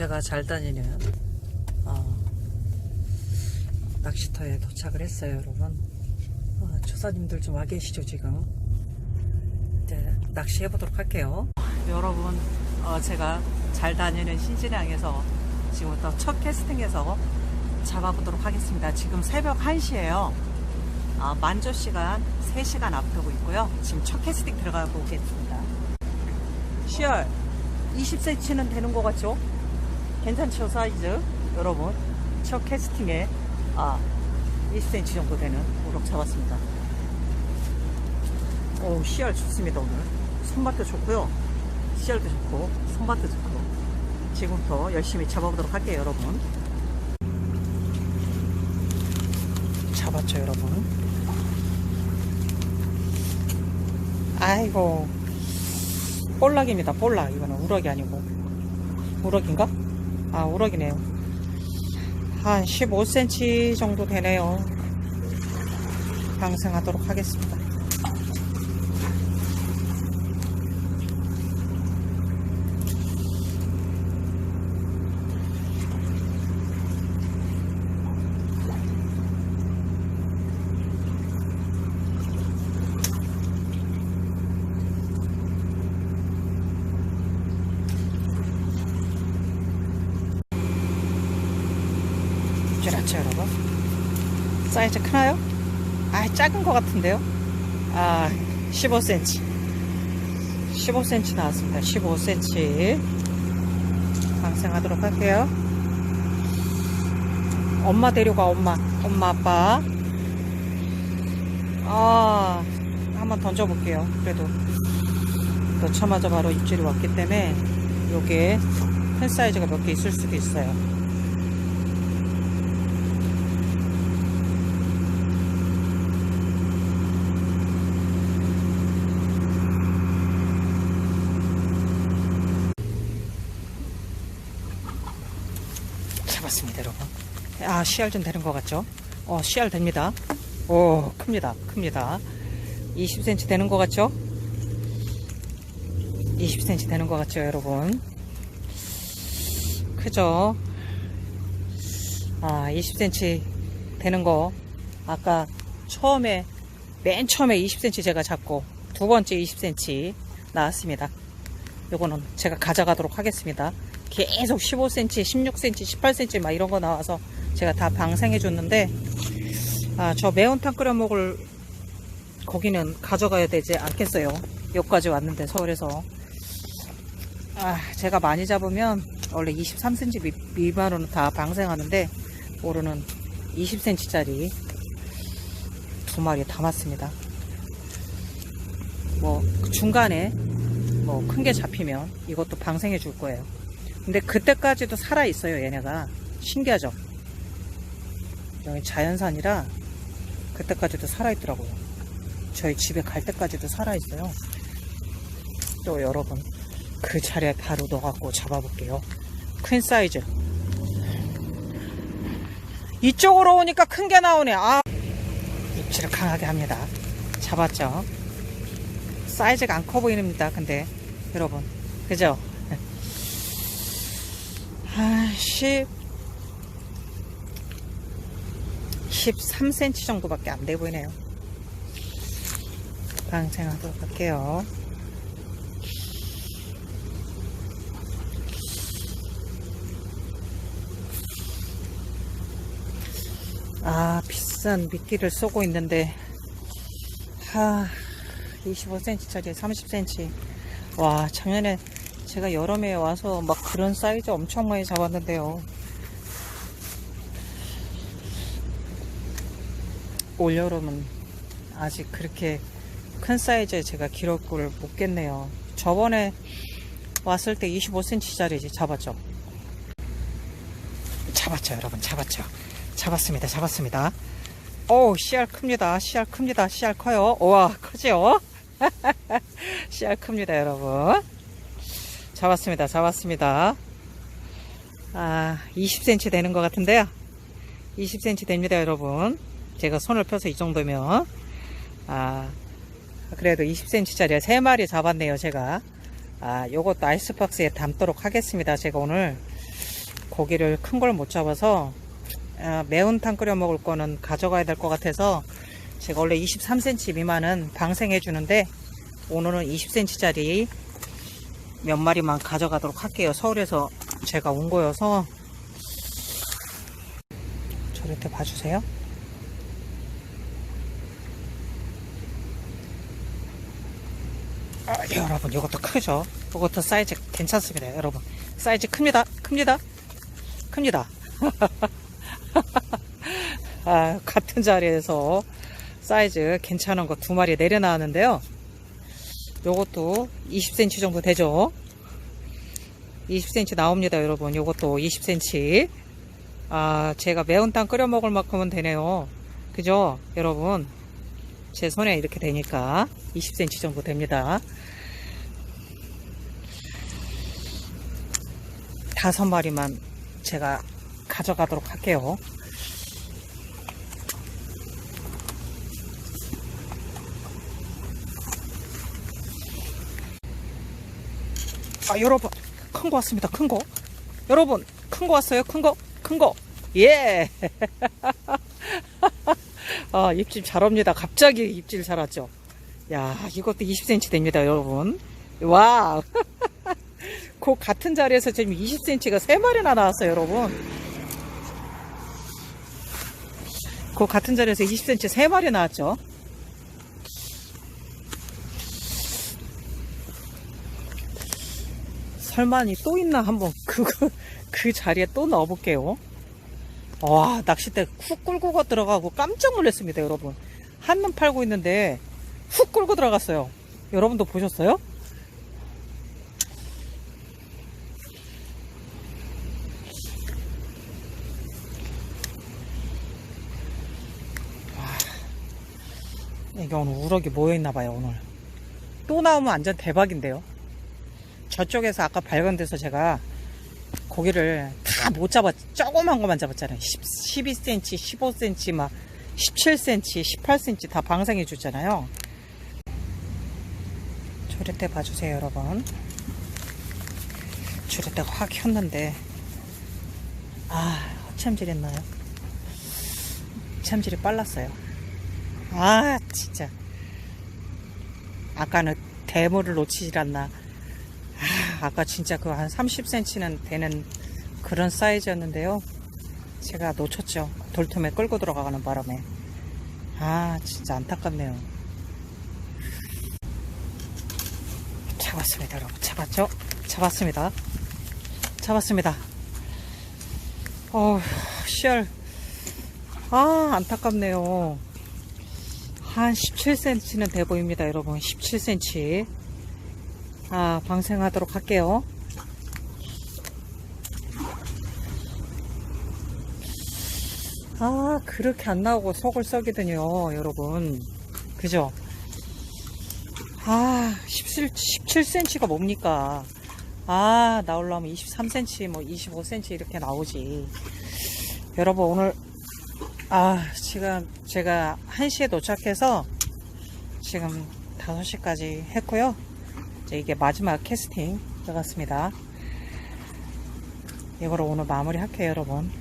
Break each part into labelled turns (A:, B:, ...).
A: 제가 잘 다니는 어, 낚시터에 도착을 했어요, 여러분. 어, 조사님들 좀 와 계시죠, 지금? 이제 낚시해 보도록 할게요. 여러분, 어, 제가 잘 다니는 신진양에서 지금부터 첫 캐스팅에서 잡아보도록 하겠습니다. 지금 새벽 1시에요. 아, 만조 시간 3시간 앞두고 있고요. 지금 첫 캐스팅 들어가 보겠습니다. 시열 20cm는 되는 것 같죠? 괜찮죠 사이즈? 여러분 첫 캐스팅에 아 20cm 정도 되는 우럭 잡았습니다. 오 씨알 좋습니다 오늘. 손맛도 좋고요. 씨알도 좋고 손맛도 좋고. 지금부터 열심히 잡아보도록 할게요 여러분. 잡았죠 여러분? 아이고. 볼락입니다 볼락. 이거는 우럭이 아니고. 우럭인가? 아 우럭이네요. 한 15cm 정도 되네요. 방생하도록 하겠습니다 줄 않죠 여러분 사이즈 크나요? 아 작은 것 같은데요? 아 15cm 15cm 나왔습니다. 15cm 방생하도록 할게요. 엄마 데려가 엄마. 엄마 아빠. 아 한번 던져 볼게요. 그래도. 넣자마자 바로 입질이 왔기 때문에 요게 큰 사이즈가 몇 개 있을 수도 있어요 잡았습니다, 여러분. 아, 씨알 좀 되는 것 같죠? 어, 씨알 됩니다. 오, 큽니다. 큽니다. 20cm 되는 것 같죠? 20cm 되는 것 같죠, 여러분? 크죠? 아, 20cm 되는 거. 아까 처음에, 맨 처음에 20cm 제가 잡고, 두 번째 20cm 나왔습니다. 요거는 제가 가져가도록 하겠습니다. 계속 15cm, 16cm, 18cm 막 이런 거 나와서 제가 다 방생해 줬는데 아, 저 매운탕 끓여 먹을 고기는 가져가야 되지 않겠어요. 여기까지 왔는데 서울에서 아, 제가 많이 잡으면 원래 23cm 미, 미만으로는 다 방생하는데 오르는 20cm짜리 두 마리 담았습니다. 뭐그 중간에 뭐 큰 게 잡히면 이것도 방생해 줄 거예요. 근데 그때까지도 살아 있어요, 얘네가. 신기하죠? 여기 자연산이라 그때까지도 살아 있더라고요. 저희 집에 갈 때까지도 살아 있어요. 또 여러분, 그 자리에 바로 넣어갖고 잡아볼게요. 큰 사이즈. 이쪽으로 오니까 큰 게 나오네. 아, 입질을 강하게 합니다. 잡았죠? 사이즈가 안 커 보입니다. 근데 여러분, 그죠? 한 10, 13cm 정도밖에 안 돼 보이네요. 방생하도록 할게요. 아, 비싼 미끼를 쏘고 있는데, 하, 25cm짜리 30cm. 와, 작년에 제가 여름에 와서 막 그런 사이즈 엄청 많이 잡았는데요. 올 여름은 아직 그렇게 큰 사이즈에 제가 기록을 못 깼네요. 저번에 왔을 때 25cm짜리 잡았죠. 잡았죠, 여러분. 잡았죠. 잡았습니다. 잡았습니다. 오, 씨알 큽니다. 씨알 큽니다. 씨알 커요. 우와, 크죠? 씨알 큽니다, 여러분. 잡았습니다. 잡았습니다. 아, 20cm 되는 것 같은데요. 20cm 됩니다, 여러분. 제가 손을 펴서 이 정도면. 아, 그래도 20cm짜리 3마리 잡았네요, 제가. 아, 요것도 아이스박스에 담도록 하겠습니다. 제가 오늘. 고기를 큰 걸 못 잡아서 아, 매운탕 끓여 먹을 거는 가져가야 될 것 같아서 제가 원래 23cm 미만은 방생해 주는데 오늘은 20cm짜리 몇 마리만 가져가도록 할게요. 서울에서 제가 온 거여서 때 봐주세요. 아, 여러분 이것도 크죠? 이것도 사이즈 괜찮습니다. 여러분 사이즈 큽니다. 큽니다. 큽니다. 아, 같은 자리에서 사이즈 괜찮은 거 두 마리 내려나왔는데요. 요것도 20cm 정도 되죠? 20cm 나옵니다, 여러분. 요것도 20cm. 아, 제가 매운탕 끓여 먹을 만큼은 되네요. 그죠? 여러분. 제 손에 이렇게 되니까 20cm 정도 됩니다. 다섯 마리만 제가 가져가도록 할게요. 아, 여러분, 큰 거 왔습니다. 큰 거. 여러분, 큰 거 왔어요. 큰 거, 큰 거. 예. 아, 입질 잘 옵니다. 갑자기 입질 잘 왔죠. 야, 이것도 20cm 됩니다, 여러분. 와. 그 같은 자리에서 지금 20cm가 3마리나 나왔어요, 여러분. 그 같은 자리에서 20cm 3마리 나왔죠. 설마니 또 있나 한번 그거 그 자리에 또 넣어볼게요. 와 낚싯대 훅 끌고 들어가고 깜짝 놀랐습니다, 여러분. 한눈 팔고 있는데 훅 끌고 들어갔어요. 여러분도 보셨어요? 이게 오늘 우럭이 모여있나봐요, 오늘. 또 나오면 완전 대박인데요. 저쪽에서 아까 발견 돼서 제가 고기를 다 못 잡았, 조그만 것만 잡았잖아요. 10, 12cm, 15cm, 막 17cm, 18cm 다 방생해 줬잖아요. 조리대 봐주세요, 여러분. 조리대가 확 켰는데, 아, 허참질 했나요? 참질이 빨랐어요. 아, 진짜. 아까는 대물을 놓치질 않나. 아, 아까 진짜 그 한 30cm는 되는 그런 사이즈였는데요. 제가 놓쳤죠. 돌틈에 끌고 들어가는 바람에. 아, 진짜 안타깝네요. 잡았습니다, 여러분. 잡았죠? 잡았습니다. 잡았습니다. 어우, 씨알. 아, 안타깝네요. 한 17cm는 돼 보입니다, 여러분. 17cm. 아, 방생하도록 할게요. 아, 그렇게 안 나오고 속을 썩이더니요, 여러분. 그죠? 아, 17, 17cm가 뭡니까? 아, 나오려면 23cm, 뭐 25cm 이렇게 나오지. 여러분, 오늘, 아, 지금 제가 1시에 도착해서 지금 5시까지 했고요. 이제 이게 마지막 캐스팅 들어갔습니다. 이거로 오늘 마무리 할게요, 여러분.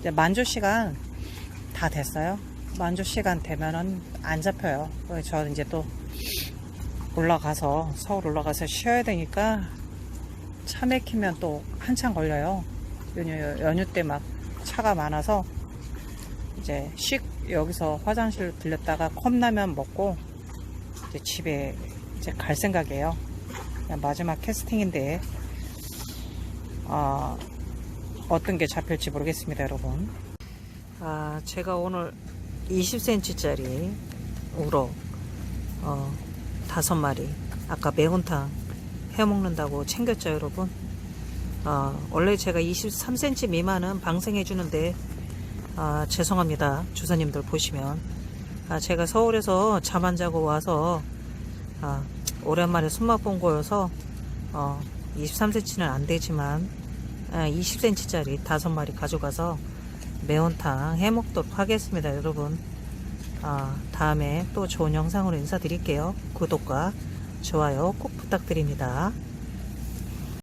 A: 이제 만조 시간 다 됐어요. 만조 시간 되면은 안 잡혀요. 저 이제 또 올라가서 서울 올라가서 쉬어야 되니까 차 막히면 또 한참 걸려요. 연휴, 연휴 때 막 차가 많아서 이제 식 여기서 화장실 들렸다가 컵라면 먹고 이제 집에 이제 갈 생각이에요. 마지막 캐스팅인데 아, 어떤 게 잡힐지 모르겠습니다, 여러분. 아, 제가 오늘 20cm짜리 우럭 어, 다섯 마리 아까 매운탕 해 먹는다고 챙겼죠, 여러분. 어, 원래 제가 23cm 미만은 방생해 주는데 아, 죄송합니다. 주사님들 보시면 아, 제가 서울에서 잠 안 자고 와서 아, 오랜만에 손맛 본 거여서 어, 23cm는 안 되지만 아, 20cm짜리 다섯 마리 가져가서 매운탕 해 먹도록 하겠습니다, 여러분. 아, 다음에 또 좋은 영상으로 인사드릴게요. 구독과 좋아요 꼭 부탁드립니다.